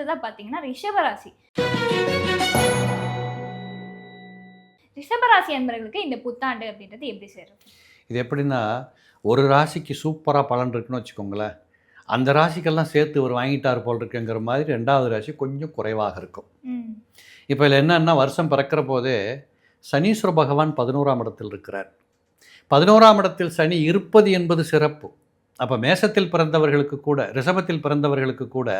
அடுத்ததா பார்த்தீங்கன்னா ரிஷபராசி. ரிஷபராசி அன்பர்களுக்கு இந்த புத்தாண்டு அப்படின்றது எப்படி சேரும் இது எப்படின்னா ஒரு ராசிக்கு சூப்பராக பலன் இருக்குன்னு வச்சுக்கோங்களேன். அந்த ராசிக்கெல்லாம் சேர்த்து ஒரு வாங்கிட்டார் போல் இருக்குங்கிற மாதிரி ரெண்டாவது ராசி கொஞ்சம் குறைவாக இருக்கும். இப்போ இதில் என்னன்னா வருஷம் பிறக்கிற போதே சனீஸ்வர பகவான் பதினோராம் இடத்தில் இருக்கிறார். பதினோராம் இடத்தில் சனி இருப்பது என்பது சிறப்பு. அப்போ மேசத்தில் பிறந்தவர்களுக்கு கூட ரிஷபத்தில் பிறந்தவர்களுக்கு கூட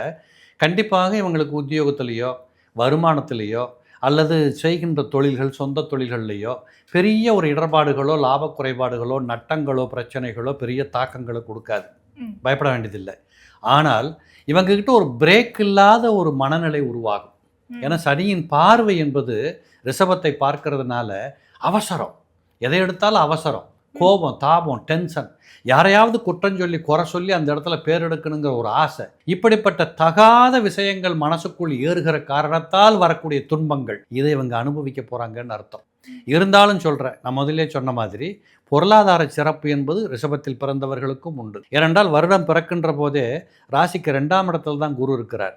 கண்டிப்பாக இவங்களுக்கு உத்தியோகத்திலேயோ வருமானத்திலேயோ அல்லது செய்கின்ற தொழில்கள் சொந்த தொழில்கள்லையோ பெரிய ஒரு இடர்பாடுகளோ லாப குறைபாடுகளோ நட்டங்களோ பிரச்சனைகளோ பெரிய தாக்கங்களோ கொடுக்காது. பயப்பட வேண்டியதில்லை. ஆனால் இவங்ககிட்ட ஒரு பிரேக் இல்லாத ஒரு மனநிலை உருவாகும். ஏன்னா சனியின் பார்வை என்பது ரிஷபத்தை பார்க்கறதுனால அவசரம். எதை எடுத்தாலும் அவசரம். கோபம் தாபம் டென்ஷன் யாரையாவது குற்றம் சொல்லி குறை சொல்லி அந்த இடத்துல பேர் எடுக்கணுங்கிற ஒரு ஆசை. இப்படிப்பட்ட தகாத விஷயங்கள் மனசுக்குள் ஏறுகிற காரணத்தால் வரக்கூடிய துன்பங்கள் இதை இவங்க அனுபவிக்க போகிறாங்கன்னு அர்த்தம். இருந்தாலும் சொல்கிறேன் நான் முதல்லே சொன்ன மாதிரி பொருளாதார சிறப்பு என்பது ரிஷபத்தில் பிறந்தவர்களுக்கும் உண்டு. ஏனென்றால் வருடம் பிறக்கின்ற போதே ராசிக்கு ரெண்டாம் இடத்தில் தான் குரு இருக்கிறார்.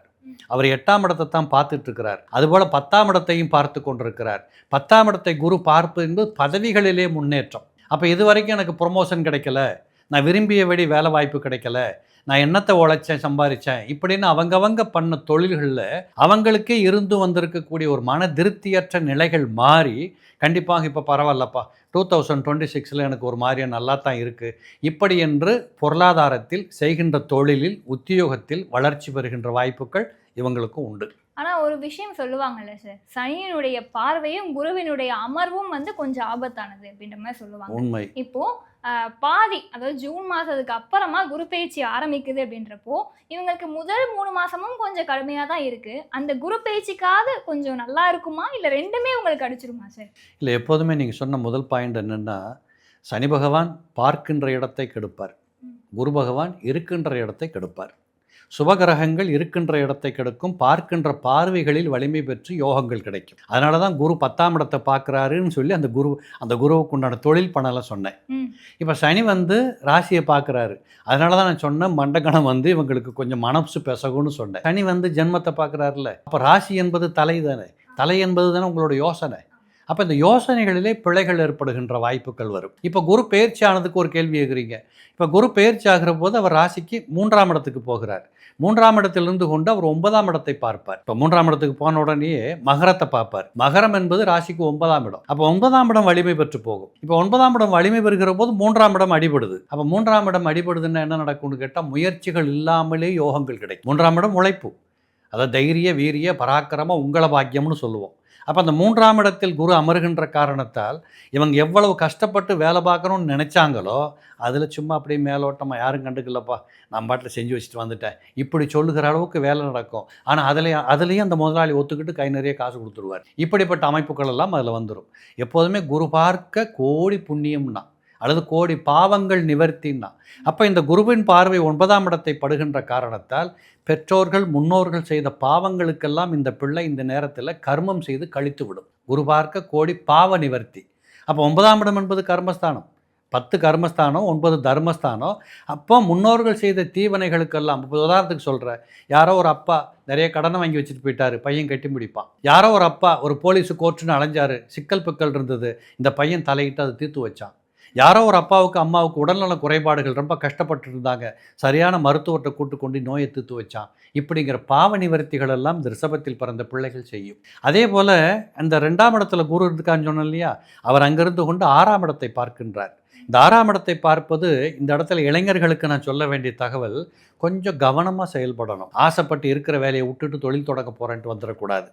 அவர் எட்டாம் இடத்தை தான் பார்த்துட்டு இருக்கிறார். அதுபோல் பத்தாம் இடத்தையும் பார்த்து கொண்டிருக்கிறார். பத்தாம் இடத்தை குரு பார்ப்பு என்பது பதவிகளிலே முன்னேற்றம். அப்போ இது வரைக்கும் எனக்கு ப்ரொமோஷன் கிடைக்கல. நான் விரும்பியபடி வேலை வாய்ப்பு கிடைக்கல. நான் என்னத்தை உழைச்சேன் சம்பாதிச்சேன் இப்படின்னு அவங்கவங்க பண்ண தொழில்களில் அவங்களுக்கே இருந்து வந்திருக்கக்கூடிய ஒரு மன திருப்தியற்ற நிலைகள் மாறி கண்டிப்பாக இப்போ பரவாயில்லப்பா. டூ தௌசண்ட் டுவெண்ட்டி சிக்ஸில் எனக்கு ஒரு மாதிரியாக நல்லா தான் இருக்குது இப்படி என்று பொருளாதாரத்தில் செய்கின்ற தொழிலில் உத்தியோகத்தில் வளர்ச்சி பெறுகின்ற வாய்ப்புகள் இவங்களுக்கும் உண்டு. ஆனா ஒரு விஷயம் சொல்லுவாங்கல்ல சார் சனியினுடைய பார்வையும் குருவினுடைய அமர்வும் வந்து கொஞ்சம் ஆபத்தானது அப்படின்ற மாதிரி சொல்லுவாங்க. உண்மை. இப்போ பாதி அதாவது ஜூன் மாசத்துக்கு அப்புறமா குரு பயிற்சி ஆரம்பிக்குது அப்படின்றப்போ இவங்களுக்கு முதல் மூணு மாசமும் கொஞ்சம் கடுமையா தான் இருக்கு. அந்த குரு பயிற்சிக்காவது கொஞ்சம் நல்லா இருக்குமா? இல்ல ரெண்டுமே உங்களுக்கு அடிச்சிருமா சார்? இல்லை எப்போதுமே நீங்கள் சொன்ன முதல் பாயிண்ட் என்னென்னா சனி பகவான் பார்க்கின்ற இடத்தை கெடுப்பார். குரு பகவான் இருக்கின்ற இடத்தை கெடுப்பார். சுபகிரகங்கள் இருக்கின்ற இடத்தை கெடுக்கும் பார்க்கின்ற பார்வைகளில் வலிமை பெற்று யோகங்கள் கிடைக்கும். அதனால தான் குரு பத்தாம் இடத்தை பார்க்குறாருன்னு சொல்லி அந்த குரு அந்த குருவுக்கு உண்டான தொழில் பண்ணலை சொன்னேன். இப்போ சனி வந்து ராசியை பார்க்குறாரு. அதனால தான் நான் சொன்னேன் மண்டகணம் வந்து இவங்களுக்கு கொஞ்சம் மனசு பெசகுன்னு சொன்னேன். சனி வந்து ஜென்மத்தை பார்க்குறாருல அப்போ ராசி என்பது தலை தானே? தலை என்பது தானே உங்களோட யோசனை. அப்போ இந்த யோசனைகளிலே பிழைகள் ஏற்படுகின்ற வாய்ப்புகள் வரும். இப்போ குரு பயிற்சி ஆனதுக்கு ஒரு கேள்வி கேட்குறீங்க. இப்போ குரு பயிற்சி ஆகிற போது அவர் ராசிக்கு மூன்றாம் இடத்துக்கு போகிறார். மூன்றாம் இடத்திலிருந்து கொண்டு அவர் ஒன்பதாம் இடத்தை பார்ப்பார். இப்போ மூன்றாம் இடத்துக்கு போன உடனேயே மகரத்தை பார்ப்பார். மகரம் என்பது ராசிக்கு ஒன்பதாம் இடம். அப்போ ஒன்பதாம் இடம் வலிமை பெற்று போகும். இப்போ ஒன்பதாம் இடம் வலிமை பெறுகிற போது மூன்றாம் இடம் அடிபடுது. அப்போ மூன்றாம் இடம் அடிபடுதுன்னா என்ன நடக்கும்னு கேட்டால் முயற்சிகள் இல்லாமலே யோகங்கள் கிடைக்கும். மூன்றாம் இடம் உழைப்பு. அதாவது தைரிய வீரிய பராக்கிரம உங்கள பாக்கியம்னு சொல்லுவோம். அப்போ அந்த மூன்றாம் இடத்தில் குரு அமருகின்ற காரணத்தால் இவங்க எவ்வளவு கஷ்டப்பட்டு வேலை பார்க்கணும்னு நினச்சாங்களோ அதில் சும்மா அப்படியே மேலோட்டமாக யாரும் கண்டுக்கலப்பா நான் பாட்டில் செஞ்சு வச்சுட்டு வந்துட்டேன். இப்படி சொல்லுகிற அளவுக்கு வேலை நடக்கும். ஆனால் அதுலேயும் அதுலேயும் அந்த முதலாளி ஒத்துக்கிட்டு கை நிறைய காசு கொடுத்துருவார். இப்படிப்பட்ட அமைப்புகள் எல்லாம் அதில் வந்துடும் எப்போதுமே குரு பார்க்க கோடி புண்ணியம்னா அல்லது கோடி பாவங்கள் நிவர்த்தின்னா அப்போ இந்த குருவின் பார்வை ஒன்பதாம் இடத்தை படுகின்ற காரணத்தால் பெற்றோர்கள் முன்னோர்கள் செய்த பாவங்களுக்கெல்லாம் இந்த பிள்ளை இந்த நேரத்தில் கர்மம் செய்து கழித்து விடும் குரு பார்க்க கோடி பாவ நிவர்த்தி. அப்போ ஒன்பதாம் இடம் என்பது கர்மஸ்தானம். பத்து கர்மஸ்தானம் ஒன்பது தர்மஸ்தானம் அப்போ முன்னோர்கள் செய்த தீவனைகளுக்கெல்லாம் இப்போ உதாரணத்துக்கு சொல்கிறேன் யாரோ ஒரு அப்பா நிறைய கடனை வாங்கி வச்சுட்டு போயிட்டாரு பையன் கட்டி முடிப்பான். யாரோ ஒரு அப்பா ஒரு போலீஸு கோர்ட்டுன்னு அலைஞ்சாரு சிக்கல் பிக்கல் இருந்தது இந்த பையன் தலையிட்டு அதை தீர்த்து வச்சான். யாரோ ஒரு அப்பாவுக்கு அம்மாவுக்கு உடல்நல குறைபாடுகள் ரொம்ப கஷ்டப்பட்டு இருந்தாங்க சரியான மருத்துவத்தை கூட்டு கொண்டு நோயை தீர்த்து வச்சான். இப்படிங்கிற பாவ நிவர்த்திகள் எல்லாம் இந்த ரிஷபத்தில் பிறந்த பிள்ளைகள் செய்யும். அதே போல் அந்த ரெண்டாம் இடத்துல குரு இருக்கான்னு சொன்னோம் இல்லையா? அவர் அங்கிருந்து கொண்டு ஆறாம் இடத்தை பார்க்கின்றார். இந்த ஆறாம் இடத்தை பார்ப்பது இந்த இடத்துல இளைஞர்களுக்கு நான் சொல்ல வேண்டிய தகவல் கொஞ்சம் கவனமாக செயல்படணும். ஆசைப்பட்டு இருக்கிற வேலையை விட்டுட்டு தொழில் தொடங்க போகிறேன்ட்டு வந்துடக்கூடாது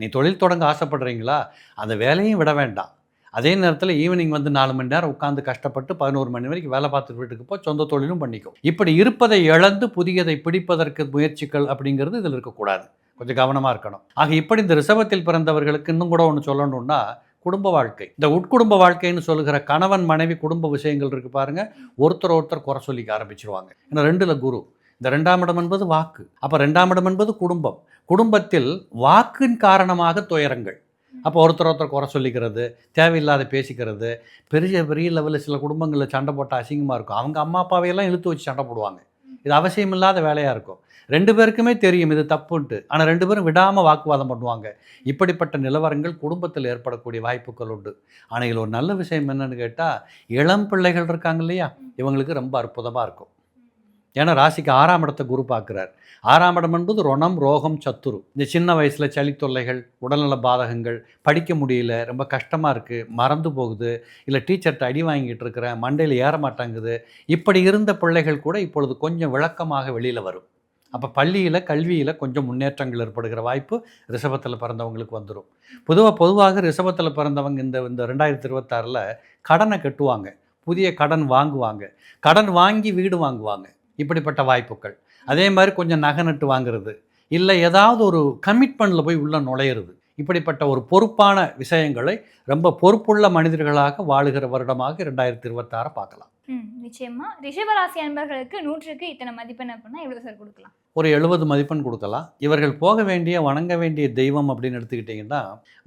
நீ தொழில் தொடங்க ஆசைப்படுறீங்களா? அந்த வேலையும் விட வேண்டாம். அதே நேரத்தில் ஈவினிங் வந்து நாலு மணி நேரம் உட்காந்து கஷ்டப்பட்டு பதினோரு மணி வரைக்கும் வேலை பார்த்துட்டு வீட்டுக்கு போ சொந்த தொழிலும் பண்ணிக்கும் இப்படி இருப்பதை இழந்து புதியதை பிடிப்பதற்கு முயற்சிகள் அப்படிங்கிறது இதில் இருக்கக்கூடாது. கொஞ்சம் கவனமாக இருக்கணும். ஆக இப்படி இந்த ரிசவத்தில் பிறந்தவர்களுக்கு இன்னும் கூட ஒன்று சொல்லணும்னா குடும்ப வாழ்க்கை. இந்த உட்குடும்ப வாழ்க்கைன்னு சொல்லுகிற கணவன் மனைவி குடும்ப விஷயங்கள் இருக்கு பாருங்க. ஒருத்தர் ஒருத்தர் குறை சொல்லிக்க ஆரம்பிச்சிருவாங்க. ஏன்னா ரெண்டுல குரு. இந்த ரெண்டாம் இடம் என்பது வாக்கு. அப்போ ரெண்டாம் இடம் என்பது குடும்பம். குடும்பத்தில் வாக்கின் காரணமாக துயரங்கள். அப்போ ஒருத்தர் ஒருத்தர் குறை சொல்லிக்கிறது தேவையில்லாத பேசிக்கிறது. பெரிய பெரிய லெவலில் சில குடும்பங்களில் சண்டை போட்டால் அசிங்கமாக இருக்கும். அவங்க அம்மா அப்பாவையெல்லாம் இழுத்து வச்சு சண்டை போடுவாங்க. இது அவசியமில்லாத வேலையாக இருக்கும். ரெண்டு பேருக்குமே தெரியும் இது தப்புன்ட்டு. ஆனால் ரெண்டு பேரும் விடாமல் வாக்குவாதம் பண்ணுவாங்க. இப்படிப்பட்ட நிலவரங்கள் குடும்பத்தில் ஏற்படக்கூடிய வாய்ப்புகள் உண்டு. ஆனால் இதில் ஒரு நல்ல விஷயம் என்னென்னு கேட்டால் இளம் பிள்ளைகள் இருக்காங்க இல்லையா? இவங்களுக்கு ரொம்ப அற்புதமாக இருக்கும். ஏன்னா ராசிக்கு ஆறாம் இடத்தை குரு பார்க்குறார். ஆறாம் இடம் என்பது ரொணம் ரோகம் சத்துரு. இந்த சின்ன வயசில் சளி தொல்லைகள் உடல்நல பாதகங்கள் படிக்க முடியல ரொம்ப கஷ்டமாக இருக்குது மறந்து போகுது இல்லை டீச்சர்கிட்ட அடி வாங்கிட்டு இருக்கிறேன் மண்டையில் ஏற மாட்டேங்குது. இப்படி இருந்த பிள்ளைகள் கூட இப்பொழுது கொஞ்சம் விளக்கமாக வெளியில் வரும். அப்போ பள்ளியில் கல்வியில் கொஞ்சம் முன்னேற்றங்கள் ஏற்படுகிற வாய்ப்பு ரிஷபத்தில் பிறந்தவங்களுக்கு வந்துடும் பொதுவாக பொதுவாக ரிஷபத்தில் பிறந்தவங்க இந்த இந்த ரெண்டாயிரத்தி இருபத்தாறில் கடனை கட்டுவாங்க. புதிய கடன் வாங்குவாங்க. கடன் வாங்கி வீடு வாங்குவாங்க. இப்படிப்பட்ட வாய்ப்புகள். அதே மாதிரி கொஞ்சம் நகை நட்டு வாங்குறது. இல்லை ஏதாவது ஒரு கமிட்மெண்ட்டில் போய் உள்ள நுழையிறது. இப்படிப்பட்ட ஒரு பொறுப்பான விஷயங்களை ரொம்ப பொறுப்புள்ள மனிதர்களாக வாழுகிற வருடமாக ரெண்டாயிரத்தி இருபத்தாறை பார்க்கலாம். நிச்சயமா. ரிஷபராசி அன்பர்களுக்கு நூற்றுக்கு இத்தனை மதிப்பெண் அப்படின்னா எவ்வளவு சார் கொடுக்கலாம். ஒரு எழுபது மதிப்பெண் கொடுக்கலாம். இவர்கள் போக வேண்டிய வணங்க வேண்டிய தெய்வம் அப்படின்னு எடுத்துக்கிட்டிங்கன்னா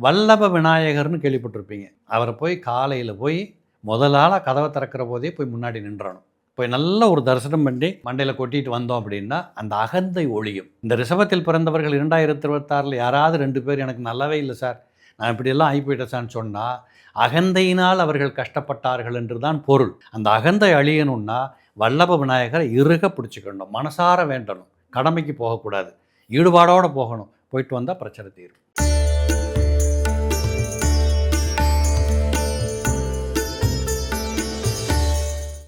வல்லப விநாயகர்னு கேள்விப்பட்டிருப்பீங்க. அவரை போய் காலையில் போய் முதலாளாக கதவை திறக்கிற போதே போய் முன்னாடி நின்றணும். போய் நல்ல ஒரு தரிசனம் பண்ணி மண்டையில் கொட்டிட்டு வந்தோம் அப்படின்னா அந்த அகந்தை ஒழியும். இந்த ரிஷபத்தில் பிறந்தவர்கள் இரண்டாயிரத்தி இருபத்தாறில் யாராவது ரெண்டு பேர் எனக்கு நல்லாவே இல்லை சார். நான் இப்படியெல்லாம் ஆகி போயிட்டேன் சொன்னால் அகந்தையினால் அவர்கள் கஷ்டப்பட்டார்கள் என்று தான் பொருள். அந்த அகந்தை அழியணும்னா வல்லப விநாயகரை இறுக பிடிச்சிக்கணும். மனசார வேண்டணும். கடமைக்கு போகக்கூடாது. ஈடுபாடோடு போகணும். போயிட்டு வந்தால் பிரச்சனை தீரும்.